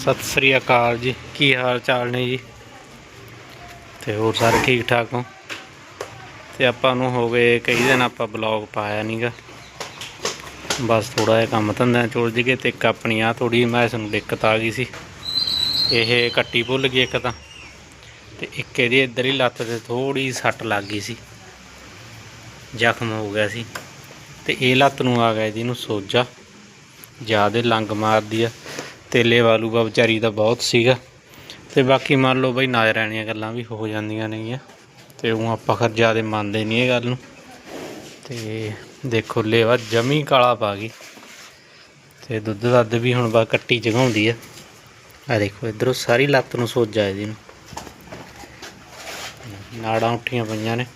ਸਤਿ ਸ੍ਰੀ ਅਕਾਲ ਜੀ। ਕੀ ਹਾਲ ਚਾਲ ਨੇ ਜੀ? ਤੇ ਹੋਰ ਸਾਰੇ ਠੀਕ ਠਾਕ ਹੋ? ਤੇ ਆਪਾਂ ਨੂੰ ਹੋ ਗਏ ਕਈ ਦਿਨ ਆਪਾਂ ਬਲੌਗ ਪਾਇਆ ਨਹੀਂਗਾ ਬਸ ਥੋੜਾ ਜਿਹਾ ਕੰਮ ਧੰਦਾ ਚੁਲ ਜਗੇ ਤੇ ਇੱਕ ਆਪਣੀ ਆ ਥੋੜੀ ਮੈਂ ਸਾਨੂੰ ਦਿੱਕਤ ਆ ਗਈ ਸੀ। ਇਹ ਕੱਟੀ ਭੁੱਲ ਗਈ ਇੱਕ ਤਾਂ। ਤੇ ਇੱਕ ਇਹਦੀ ਇੱਧਰ ਹੀ ਲੱਤ ਤੇ ਥੋੜੀ ਸੱਟ ਲੱਗ ਗਈ ਸੀ। ਜ਼ਖਮ ਹੋ ਗਿਆ ਸੀ। ਤੇ ਇਹ ਲੱਤ ਨੂੰ ਆ ਗਿਆ ਜੀ ਨੂੰ ਸੋਜਾ। ਜਿਆਦੇ ਲੰਗ ਮਾਰਦੀ ਆ। ਤੇਲੇ ਵਾਲੂਗਾ ਵਿਚਾਰੀ ਦਾ ਬਹੁਤ ਸੀਗਾ। ਤੇ ਬਾਕੀ ਮੰਨ ਲਓ ਬਈ ਨਾਜ਼ਰਾਣੀਆਂ ਗੱਲਾਂ ਵੀ ਹੋ ਜਾਂਦੀਆਂ ਨੇਗੀਆਂ। ਤੇ ਉਹ ਆਪਾਂ ਖਰ ਜਿਆਦੇ ਮੰਨਦੇ ਨਹੀਂ ਇਹ ਗੱਲ ਨੂੰ। ਤੇ ਦੇਖੋ ਲੇਵਾ ਜਮੀ ਕਾਲਾ ਪਾ ਗਈ। ਤੇ ਦੁੱਧ ਦੱਧ ਵੀ ਹੁਣ ਬਾ ਕੱਟੀ ਜਗਾਉਂਦੀ ਆ। ਆ ਦੇਖੋ ਇਧਰੋਂ ਸਾਰੀ ਲੱਤ ਨੂੰ ਸੋਜਾ ਇਹਦੀ ਨੂੰ। ਨਾੜਾਂ ਉੱਠੀਆਂ ਪਈਆਂ ਨੇ।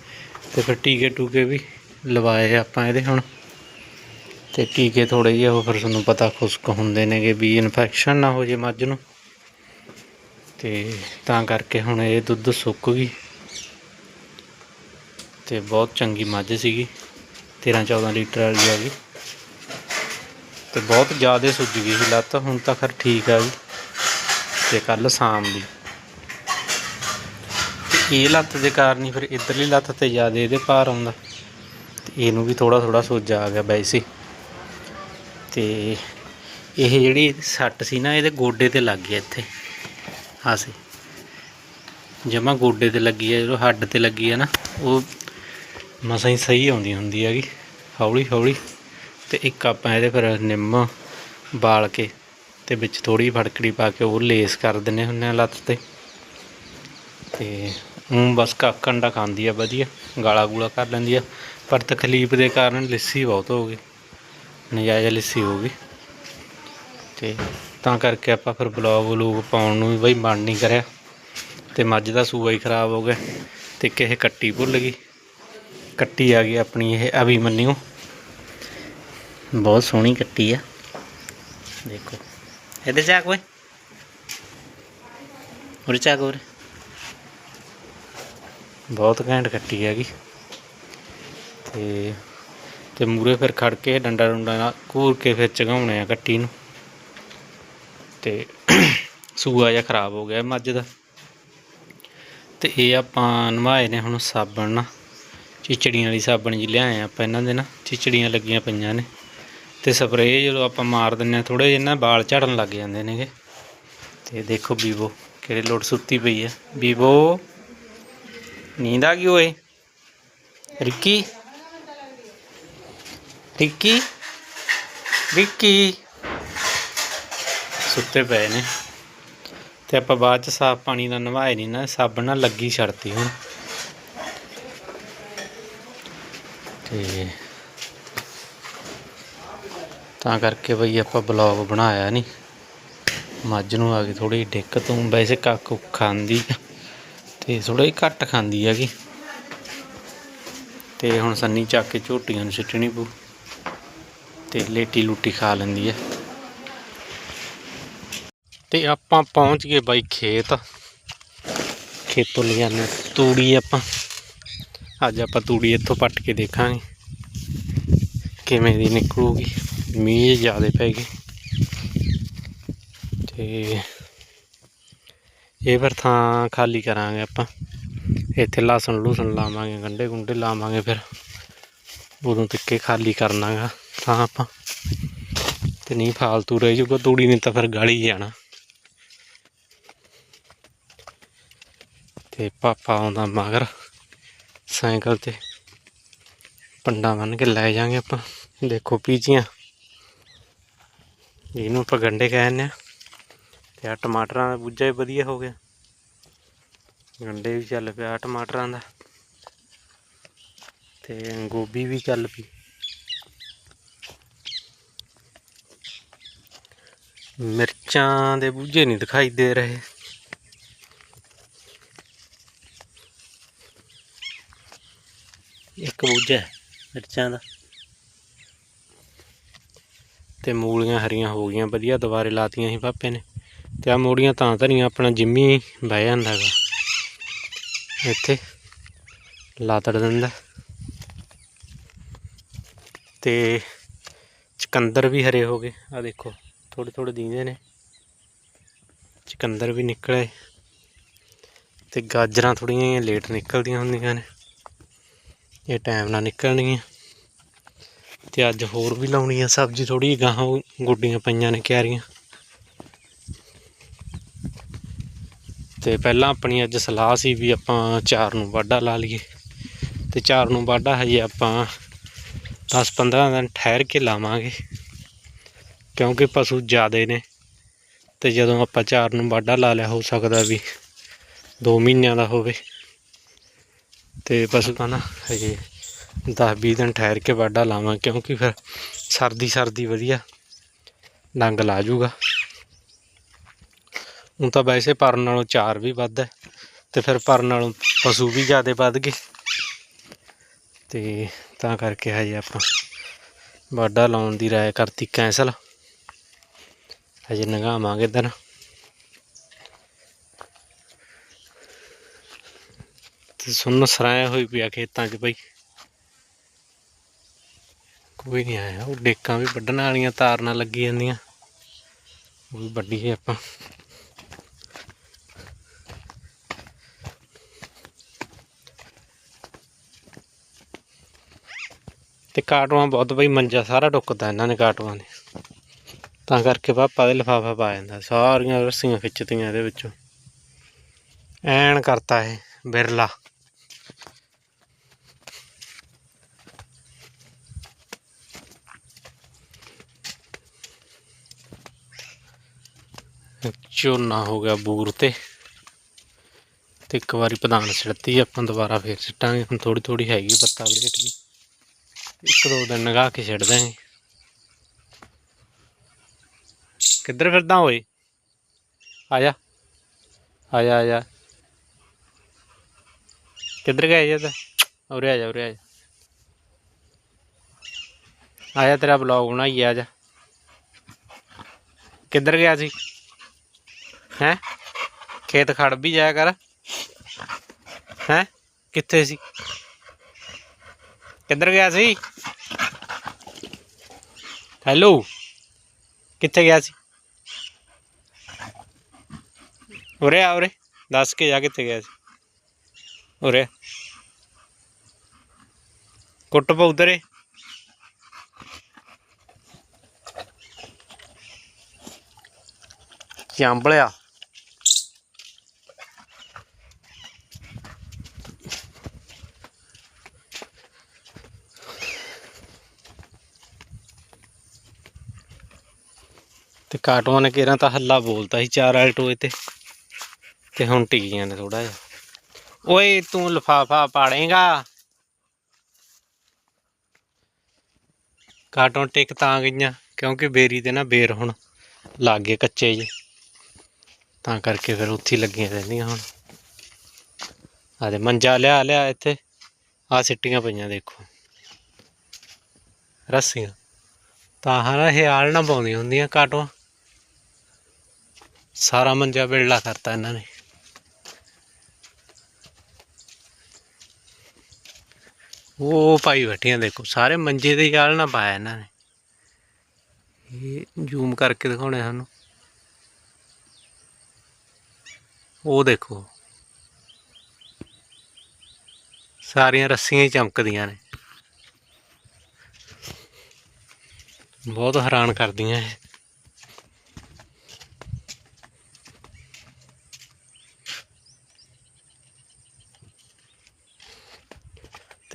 ਤੇ ਫਿਰ ਟੀਕੇ ਟੂਕੇ ਵੀ ਲਵਾਏ ਆਪਾਂ ਇਹਦੇ ਹੁਣ। ਤੇ ਟੀਕੇ ਥੋੜੇ ਜਿਹੇ, ਉਹ ਫਿਰ ਤੁਹਾਨੂੰ ਪਤਾ ਖੁਸ਼ਕ ਹੁੰਦੇ ਨੇਗੇ ਵੀ ਇਨਫੈਕਸ਼ਨ ਨਾ ਹੋ ਜੇ ਮੱਝ ਨੂੰ। ਤੇ ਤਾਂ ਕਰਕੇ ਹੁਣ ਇਹ ਦੁੱਧ ਸੁੱਕ ਗਈ। ਤੇ ਬਹੁਤ ਚੰਗੀ ਮੱਝ ਸੀਗੀ। 13 14 ਲੀਟਰ ਵਾਲੀ ਆ ਗਈ। ਤੇ ਬਹੁਤ ਜ਼ਿਆਦਾ ਸੁੱਜ ਗਈ ਸੀ ਲੱਤ, ਹੁਣ ਤਾਂ ਖਰ ਠੀਕ ਆ ਗਈ ਤੇ ਕੱਲ ਸ਼ਾਮ ਦੀ। ਇਹ ਲੱਤ ਦੇ ਕਾਰਨ ਹੀ ਫਿਰ ਇਧਰਲੀ ਲੱਤ ਤੇ ਜ਼ਿਆਦਾ ਇਹਦੇ ਭਾਰ ਆਉਂਦਾ। ਤੇ ਇਹਨੂੰ ਵੀ ਥੋੜਾ ਥੋੜਾ ਸੋਜਾ ਆ ਗਿਆ ਵੈਸੇ ਤੇ ਇਹ ਜਿਹੜੀ ਸੱਟ ਸੀ ਨਾ, ਇਹਦੇ ਗੋਡੇ ਤੇ ਲੱਗ ਗਿਆ ਇੱਥੇ। ਹਾਸੇ ਜਮਾ ਗੋਡੇ ਤੇ ਲੱਗੀ ਹੈ ਜਦੋਂ ਹੱਡ ਤੇ ਲੱਗੀ ਹੈ ਨਾ, ਉਹ ਮਸਾਂ ਹੀ ਸਹੀ ਆਉਂਦੀ ਹੁੰਦੀ ਹੈਗੀ, ਹੌਲੀ ਹੌਲੀ। ਤੇ ਇੱਕ ਆਪਾਂ ਇਹਦੇ ਫਿਰ ਨਿੰਮ ਬਾਲ ਕੇ ਤੇ ਵਿੱਚ ਥੋੜੀ ਫੜਕੜੀ ਪਾ ਕੇ ਉਹ ਲੇਸ ਕਰ ਦਿੰਨੇ ਹੁੰਨੇ ਆ ਲੱਤ ਤੇ। ਤੇ ਉਹ ਬਸ ਕਾਕੰਡਾ ਖਾਂਦੀ ਆ, ਵਧੀਆ। ਗਾਲਾ ਗੂਲਾ ਕਰ ਲੈਂਦੀ ਆ। ਪਰ ਤਕਲੀਫ ਦੇ ਕਾਰਨ ਲਿੱਸੀ ਬਹੁਤ ਹੋ ਗਈ। ਨਜਾਇਜ਼ ਲਿੱਸੀ ਹੋ ਗਈ ਤੇ ਤਾਂ ਕਰਕੇ ਆਪਾਂ ਫਿਰ ਬਲੌਗ ਵਲੂਗ ਪਾਉਣ ਨੂੰ ਵੀ ਬਈ ਮਨ ਨਹੀਂ ਕਰਿਆ। ਤੇ ਮੱਝ ਦਾ ਸੂਆ ਹੀ ਖਰਾਬ ਹੋ ਗਿਆ ਤੇ ਕਿਸੇ ਕੱਟੀ ਭੁੱਲ ਗਈ। ਕੱਟੀ ਆ ਗਈ ਆਪਣੀ ਇਹ ਅਭੀ ਮੰਨਿਓ। ਬਹੁਤ ਸੋਹਣੀ ਕੱਟੀ ਆ। ਦੇਖੋ। ਇਹਦੇ ਚਾ ਕੋਈ? ਉਰੇ ਚਾ ਕੋਈ ਬਹੁਤ ਘੈਂਟ ਕੱਟੀ ਹੈਗੀ। ਤੇ ਤੇ ਮੂਰੇ ਫਿਰ ਖੜ ਕੇ ਡੰਡਾ ਡੁੰਡਾ ਨਾਲ ਘੂਰ ਕੇ ਫਿਰ ਚਗਾਉਣੇ ਆ ਕੱਟੀ ਨੂੰ। ਤੇ ਸੂਆ ਜਿਹਾ ਖਰਾਬ ਹੋ ਗਿਆ ਮੱਝ ਦਾ। ਤੇ ਇਹ ਆਪਾਂ ਨਵਾਏ ਨੇ ਹੁਣ ਸਾਬਣ ਨਾ। ਚਿਚੜੀਆਂ ਵਾਲੀ ਸਾਬਣ ਜੀ ਲਿਆਏ ਆਪਾਂ ਇਹਨਾਂ ਦੇ ਨਾ, ਚਿਚੜੀਆਂ ਲੱਗੀਆਂ ਪਈਆਂ ਨੇ। ਤੇ ਸਪਰੇਅ ਜਦੋਂ ਆਪਾਂ ਮਾਰ ਦਿੰਨੇ ਆ ਥੋੜੇ ਜਿਹੇ ਨਾ ਵਾਲ ਝੜਨ ਲੱਗ ਜਾਂਦੇ ਨੇਗੇ। ਤੇ ਦੇਖੋ ਬੀਬੋ ਕਿਹੜੇ ਲੋਟ ਸੁੱਤੀ ਪਈ ਹੈ ਬੀਬੋ, ਨੀਂਦ ਆ ਗਈ ਓਏ। ਰਿੱਕੀ? ਰਿੱਕੀ ਰਿੱਕੀ ਸੁੱਤੇ ਪਏ ਨੇ। ਤੇ ਆਪਾਂ ਬਾਅਦ ਚ ਸਾਫ਼ ਪਾਣੀ ਨਾਲ ਨਵਾਏ ਨਹੀਂ ਨਾ ਸਾਬਣ ਨਾਲ ਲੱਗੀ ਛੜਤੀ ਹੁਣ। ਤੇ ਤਾਂ ਕਰਕੇ ਬਈ ਆਪਾਂ ਬਲੌਗ ਬਣਾਇਆ ਨਹੀਂ ਮੱਝ ਨੂੰ ਆ ਗਈ ਥੋੜੀ ਡਿੱਕ ਹੁਣ ਵੈਸੇ ਕੱਖ ਕੁੱਖ ਖਾਂਦੀ ਤੇ ਥੋੜਾ ਹੀ ਘੱਟ ਖਾਂਦੀ ਹੈਗੀ। ਤੇ ਹੁਣ ਸੰਨੀ ਚੱਕ ਕੇ ਝੋਟੀਆਂ ਨੂੰ ਸਿੱਟਣੀ ਪਊ। ਤੇ ਲੇਟੀ ਲੂਟੀ ਖਾ ਲੈਂਦੀ ਹੈ ਤੇ ਆਪਾਂ ਪਹੁੰਚ ਗਏ ਬਾਈ ਖੇਤ। ਖੇਤੋਂ ਲਿਆਨੇ ਤੂੜੀ ਆਪਾਂ। ਅੱਜ ਆਪਾਂ ਤੂੜੀ ਇੱਥੋਂ ਪੱਟ ਕੇ ਦੇਖਾਂਗੇ। ਕਿਵੇਂ ਦੀ ਨਿਕਲੂਗੀ। ਮੀਂਹ ਜ਼ਿਆਦਾ ਪੈ ਗਏ। ਤੇ ਇਹ ਫਿਰ ਥਾਂ ਖਾਲੀ ਕਰਾਂਗੇ ਆਪਾਂ। ਇੱਥੇ ਲਸਣ ਲੂਸਣ ਲਾਵਾਂਗੇ, ਗੰਡੇ ਗੁੰਡੇ ਲਾਵਾਂਗੇ ਫਿਰ। ਉਦੋਂ ਤੱਕੇ ਖਾਲੀ ਕਰਨਾਗਾ। ਤਾਂ ਆਪਾਂ ਤੇ ਨਹੀਂ ਫਾਲਤੂ ਰਹਿ ਜੂਗਾ ਤੂੜੀ ਨੇ ਤਾਂ ਫਿਰ ਗਾਲੀ ਜਾਣਾ। ਤੇ ਪਾਪਾ ਆਉਂਦਾ ਮਗਰ, ਸਾਈਕਲ ਤੇ। ਪੰਡਾ ਬੰਨ ਕੇ ਲੈ ਜਾਾਂਗੇ ਆਪਾਂ। ਦੇਖੋ ਪੀਚੀਆਂ ਇਹਨੂੰ ਆਪਾਂ ਗੰਡੇ ਕਹਿੰਦੇ ਆ। ਤੇ ਆ ਟਮਾਟਰਾਂ ਦਾ ਬੂਝਾ ਵੀ ਵਧੀਆ ਹੋ ਗਿਆ। ਗੰਡੇ ਵੀ ਚੱਲ ਪਿਆ ਟਮਾਟਰਾਂ ਦਾ। ਤੇ ਗੋਭੀ ਵੀ ਚੱਲ ਪਈ। ਮਿਰਚਾਂ ਦੇ ਬੂਝੇ ਨਹੀਂ ਦਿਖਾਈ ਦੇ ਰਹੇ। ਇੱਕ ਬੂਝਾ ਮਿਰਚਾਂ ਦਾ। ਤੇ ਮੂਲੀਆਂ ਹਰੀਆਂ ਹੋ ਗਈਆਂ ਵਧੀਆ ਦੁਬਾਰੇ ਲਾਤੀਆਂ ਸੀ ਪਾਪੇ ਨੇ। ਤੇ ਆ ਮੂਲੀਆਂ ਤਾਂ ਧਰੀਆਂ ਆਪਣਾ ਜਿੰਮੀ ਬਹਿ ਜਾਂਦਾ ਹੈਗਾ ਇੱਥੇ ਲਾਤੜ ਦਿੰਦਾ। ਤੇ ਚਕੰਦਰ ਵੀ ਹਰੇ ਹੋ ਗਏ ਆ ਦੇਖੋ। ਥੋੜੇ ਥੋੜੇ ਦੀਂਦੇ ਨੇ। ਚਕੰਦਰ ਵੀ ਨਿਕਲੇ ਤੇ ਗਾਜਰਾਂ ਥੋੜੀਆਂ ਜਿਹੀਆਂ ਲੇਟ ਨਿਕਲਦੀਆਂ ਹੁੰਦੀਆਂ ਨੇ। ਇਹ ਟਾਈਮ ਨਾਲ ਨਿਕਲਣਗੀਆਂ। ਤੇ ਅੱਜ ਹੋਰ ਵੀ ਲਾਉਣੀ ਆ ਸਬਜ਼ੀ ਥੋੜੀ ਗਾਹਾਂ ਗੁੱਡੀਆਂ ਪਈਆਂ ਨੇ ਕਿਆਰੀਆਂ। ਤੇ ਪਹਿਲਾਂ ਆਪਣੀ ਅੱਜ ਸਲਾਹ ਸੀ ਵੀ ਆਪਾਂ ਚਾਰ ਨੂੰ ਵਾਢਾ ਲਾ ਲਈਏ। ਤੇ ਚਾਰ ਨੂੰ ਵਾਢਾ ਹਜੇ ਆਪਾਂ 10-15 ਦਿਨ ਠਹਿਰ ਕੇ ਲਾਵਾਂਗੇ। ਕਿਉਂਕਿ ਪਸ਼ੂ ਜ਼ਿਆਦੇ ਨੇ ਤੇ ਜਦੋਂ ਆਪਾਂ ਚਾਰ ਨੂੰ ਵਾਢਾ ਲਾ ਲਿਆ, ਹੋ ਸਕਦਾ ਵੀ 2 ਮਹੀਨਿਆਂ ਦਾ ਹੋਵੇ। ਤੇ ਪਸ਼ੂ ਤਾਂ ਨਾ ਹਜੇ 10-20 ਦਿਨ ਠਹਿਰ ਕੇ ਵਾਢਾ ਲਾਵਾਂ, ਕਿਉਂਕਿ ਫਿਰ ਸਰਦੀ ਸਰਦੀ ਵਧੀਆ ਡੰਗ ਲਾ ਜੂਗਾ। ਹੁਣ ਤਾਂ ਵੈਸੇ ਪਰਨ ਨਾਲੋਂ ਚਾਰ ਵੀ ਵੱਧ ਹੈ ਤੇ ਫਿਰ ਪਰਨ ਨਾਲੋਂ ਪਸ਼ੂ ਵੀ ਜ਼ਿਆਦੇ ਵੱਧ ਗਏ। ਤੇ ਤਾਂ ਕਰਕੇ ਹਜੇ ਆਪਾਂ ਵਾਢਾ ਲਾਉਣ ਦੀ ਰਾਏ ਕਰਤੀ ਕੈਂਸਲ ਹਜੇ ਨਗਾਵਾਂਗੇ ਦਿਨ ਤੇ ਸੁਣ ਸਰਾਇਆ ਹੋਈ ਪਿਆ ਖੇਤਾਂ 'ਚ ਬਈ ਕੋਈ ਨਹੀਂ ਆਇਆ ਉਹ ਡੇਕਾਂ ਵੀ ਵੱਢਣ ਵਾਲੀਆਂ ਤਾਰਾਂ ਲੱਗੀ ਜਾਂਦੀਆਂ ਉਹ ਵੀ ਵੱਢੀਏ ਆਪਾਂ ਤੇ ਕਾਟੂਆਂ ਬਹੁਤ ਬਈ ਮੰਜਾ ਸਾਰਾ ਟੁੱਕਦਾ ਇਹਨਾਂ ਨੇ ਕਾਟੂਆਂ ਨੇ ਤਾਂ ਕਰਕੇ ਪਾਪਾ ਦੇ ਲਿਫਾਫਾ ਪਾ ਜਾਂਦਾ। ਸਾਰੀਆਂ ਰੱਸੀਆਂ ਖਿੱਚਤੀਆਂ ਇਹਦੇ ਵਿੱਚੋਂ। ਐਨ ਕਰਤਾ ਇਹ ਬਿਰਲਾ। ਝੋਨਾ ਹੋ ਗਿਆ ਬੂਰ ਤੇ। ਤੇ ਇੱਕ ਵਾਰੀ ਪਦਾਨ ਸਿੜਤੀ ਆਪਾਂ ਦੁਬਾਰਾ ਫੇਰ ਸਿੱਟਾਂਗੇ ਹੁਣ ਥੋੜੀ ਥੋੜੀ ਹੈਗੀ ਪੱਤਾ ਬਰੇਟ ਵੀ ਇੱਕ ਦੋ ਦਿਨ ਨਗਾ ਕੇ ਛੱਡ ਦਾਂਗੇ ਕਿੱਧਰ ਫਿਰਦਾ ਓਏ? ਆ ਜਾ। ਆ ਜਾ ਆ ਜਾ। ਕਿੱਧਰ ਗਿਆ ਇਹ ਤਾਂ? ਉਰੇ ਆ ਜਾ, ਉਰੇ ਆ ਜਾ। ਆ ਤੇਰਾ ਬਲੌਗ ਬਣਾਈ ਆ ਜਾ ਕਿੱਧਰ ਗਿਆ ਸੀ? ਹੈ? ਖੇਤ ਖੜ ਵੀ ਜਾਇਆ ਕਰ। ਹੈ? ਕਿੱਥੇ ਸੀ? ਕਿੱਧਰ ਗਿਆ ਸੀ? ਹੈਲੋ। ਕਿੱਥੇ ਗਿਆ ਸੀ? ਉਰੇ ਆ ਉਰੇ ਦੱਸ ਕੇ ਜਾ ਕਿੱਥੇ ਗਿਆ ਸੀ? ਉਰੇ। ਕੁੱਟ ਪਾ ਉਧਰੇ ਚਾਂਬਲਿਆ ਤੇ ਕਾਟੂਆਂ ਨੇ ਕਿਹੜਾ ਤਾਂ ਹੱਲਾ ਬੋਲਤਾ ਸੀ ਚਾਰ ਵਾਲੇ ਟੋਏ ਤੇ। ਤੇ ਹੁਣ ਟਿਕੀਆਂ ਨੇ ਥੋੜਾ ਜਿਹਾ। ਓਏ, ਤੂੰ ਲਫਾਫਾ ਪਾੜੇਗਾ। ਕਾਟੋਂ ਟਿਕ ਤਾਂ ਗਈਆਂ, ਕਿਉਂਕਿ ਬੇਰੀ ਤੇ ਨਾ ਬੇਰ ਹੁਣ ਲੱਗ ਗਏ ਕੱਚੇ ਜੇ। ਤਾਂ ਕਰਕੇ ਫਿਰ ਉੱਥੇ ਲੱਗੀਆਂ ਰਹਿੰਦੀਆਂ ਹੁਣ। ਆ ਦੇ ਮੰਜਾ ਲਿਆ ਲਿਆ ਇੱਥੇ। ਆ ਸਿੱਟੀਆਂ ਪਈਆਂ ਦੇਖੋ। ਰੱਸੀਆਂ। ਤਾਂ ਹਨਾ ਇਹ ਆਲ ਨਾ ਪਾਉਂਦੀਆਂ ਹੁੰਦੀਆਂ ਕਾਟੋਂ। ਸਾਰਾ ਮੰਜਾ ਬਿਲਲਾ ਕਰਤਾ ਇਹਨਾਂ ਨੇ। ਉਹ ਪਾਈ ਬੈਠੀਆਂ ਦੇਖੋ, ਸਾਰੇ ਮੰਜੇ ਦੇ ਜਾਲ ਨਾ ਪਾਇਆ ਇਹਨਾਂ ਨੇ। ਇਹ ਜ਼ੂਮ ਕਰਕੇ ਦਿਖਾਉਣੇ ਸਾਨੂੰ। ਉਹ ਦੇਖੋ, ਸਾਰੀਆਂ ਰੱਸੀਆਂ ਹੀ ਚਮਕਦੀਆਂ ਨੇ। ਬਹੁਤ ਹੈਰਾਨ ਕਰਦੀਆਂ ਇਹ।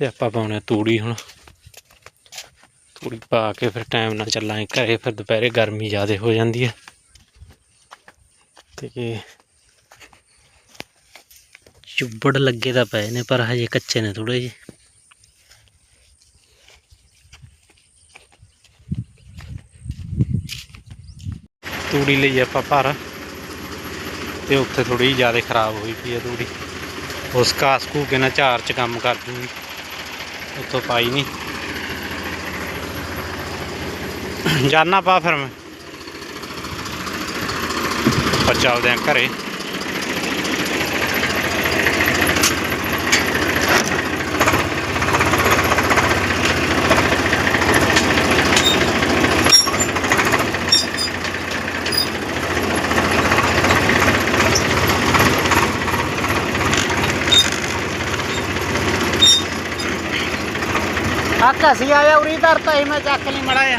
ਤੇ ਆਪਾਂ ਪਾਉਣੇ ਤੂੜੀ ਹੁਣ। ਤੂੜੀ ਪਾ ਕੇ ਫਿਰ ਟਾਈਮ ਨਾਲ ਚੱਲਾਂਗੇ। ਘਰੇ ਫਿਰ ਦੁਪਹਿਰੇ ਗਰਮੀ ਜ਼ਿਆਦਾ ਹੋ ਜਾਂਦੀ ਹੈ। ਤੇ ਚੁੱਬੜ ਲੱਗੇ ਤਾਂ ਪਏ ਨੇ, ਪਰ ਹਜੇ ਕੱਚੇ ਨੇ ਥੋੜੇ ਜਿਹੇ। ਤੂੜੀ ਲਈ ਆਪਾਂ ਭਰ। ਤੇ ਉੱਥੇ ਥੋੜੀ ਜ਼ਿਆਦਾ ਖਰਾਬ ਹੋਈ ਪਈ ਹੈ ਤੂੜੀ। ਉਸ ਘਾਸ ਕੇ ਨਾ ਚਾਰ ਚ ਕੰਮ ਕਰ ਦੂੰਗੀ ਉੱਥੋਂ ਪਾਈ ਨਹੀਂ। ਜਾਨਾ ਪਾ ਫਿਰ ਮੈਂ। ਆਪਾਂ ਚੱਲਦੇ ਆਂ ਘਰੇ। ਆ ਘਸੀ ਆਇਆ ਉਰੀ ਧਰਤਾ ਸੀ ਮੈਂ ਚੱਕ ਲਈ ਮੜਾ ਆ